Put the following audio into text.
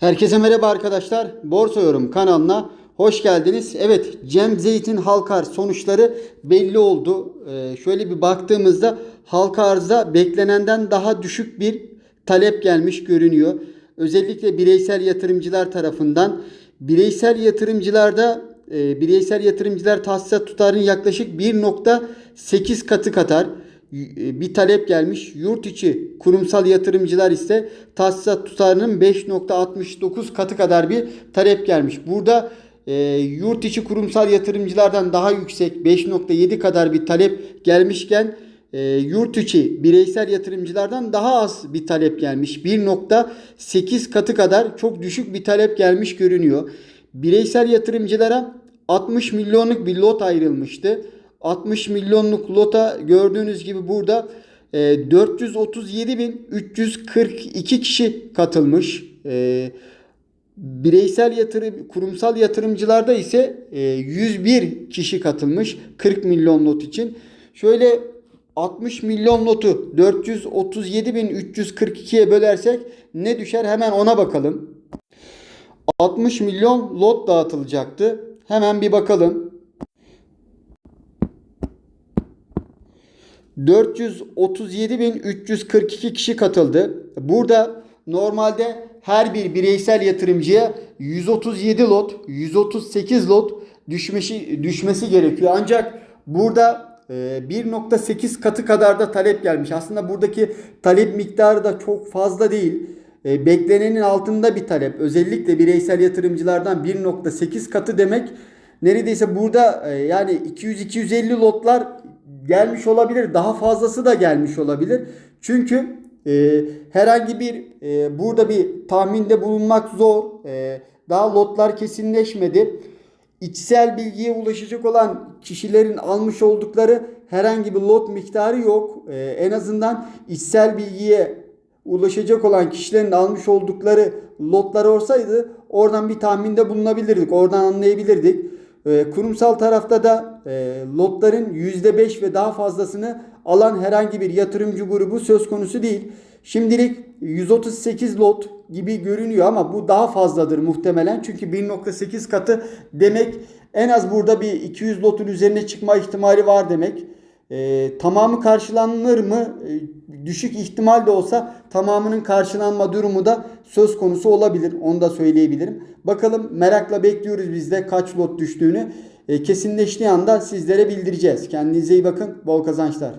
Herkese merhaba arkadaşlar. Borsa Yorum kanalına hoş geldiniz. Evet Cem Zeytin halka arz sonuçları belli oldu. Ee, şöyle bir baktığımızda halka arzda beklenenden daha düşük bir talep gelmiş görünüyor. Özellikle bireysel yatırımcılar tarafından. Bireysel yatırımcılarda e, bireysel yatırımcılar tahsisat tutarının yaklaşık 1.8 katı kadar bir talep gelmiş. Yurt içi kurumsal yatırımcılar ise tahsisat tutarının 5.69 katı kadar bir talep gelmiş. Burada e, yurt içi kurumsal yatırımcılardan daha yüksek 5.7 kadar bir talep gelmişken e, yurt içi bireysel yatırımcılardan daha az bir talep gelmiş. 1.8 katı kadar çok düşük bir talep gelmiş görünüyor. Bireysel yatırımcılara 60 milyonluk bir lot ayrılmıştı. 60 milyonluk lota gördüğünüz gibi burada e, 437.342 kişi katılmış. E, bireysel yatırım kurumsal yatırımcılarda ise e, 101 kişi katılmış 40 milyon lot için. Şöyle 60 milyon lotu 437.342'ye bölersek ne düşer hemen ona bakalım. 60 milyon lot dağıtılacaktı. Hemen bir bakalım. 437.342 kişi katıldı. Burada normalde her bir bireysel yatırımcıya 137 lot, 138 lot düşmesi düşmesi gerekiyor. Ancak burada e, 1.8 katı kadar da talep gelmiş. Aslında buradaki talep miktarı da çok fazla değil. E, beklenenin altında bir talep. Özellikle bireysel yatırımcılardan 1.8 katı demek neredeyse burada e, yani 200-250 lotlar gelmiş olabilir. Daha fazlası da gelmiş olabilir. Çünkü e, herhangi bir e, burada bir tahminde bulunmak zor. E, daha lotlar kesinleşmedi. İçsel bilgiye ulaşacak olan kişilerin almış oldukları herhangi bir lot miktarı yok. E, en azından içsel bilgiye ulaşacak olan kişilerin almış oldukları lotlar olsaydı oradan bir tahminde bulunabilirdik. Oradan anlayabilirdik. E, kurumsal tarafta da e, lotların %5 ve daha fazlasını alan herhangi bir yatırımcı grubu söz konusu değil. Şimdilik 138 lot gibi görünüyor ama bu daha fazladır muhtemelen. Çünkü 1.8 katı demek en az burada bir 200 lotun üzerine çıkma ihtimali var demek. E, tamamı karşılanır mı? E, düşük ihtimal de olsa tamamının karşılanma durumu da söz konusu olabilir. Onu da söyleyebilirim. Bakalım merakla bekliyoruz biz de kaç lot düştüğünü. E, kesinleştiği anda sizlere bildireceğiz. Kendinize iyi bakın. Bol kazançlar.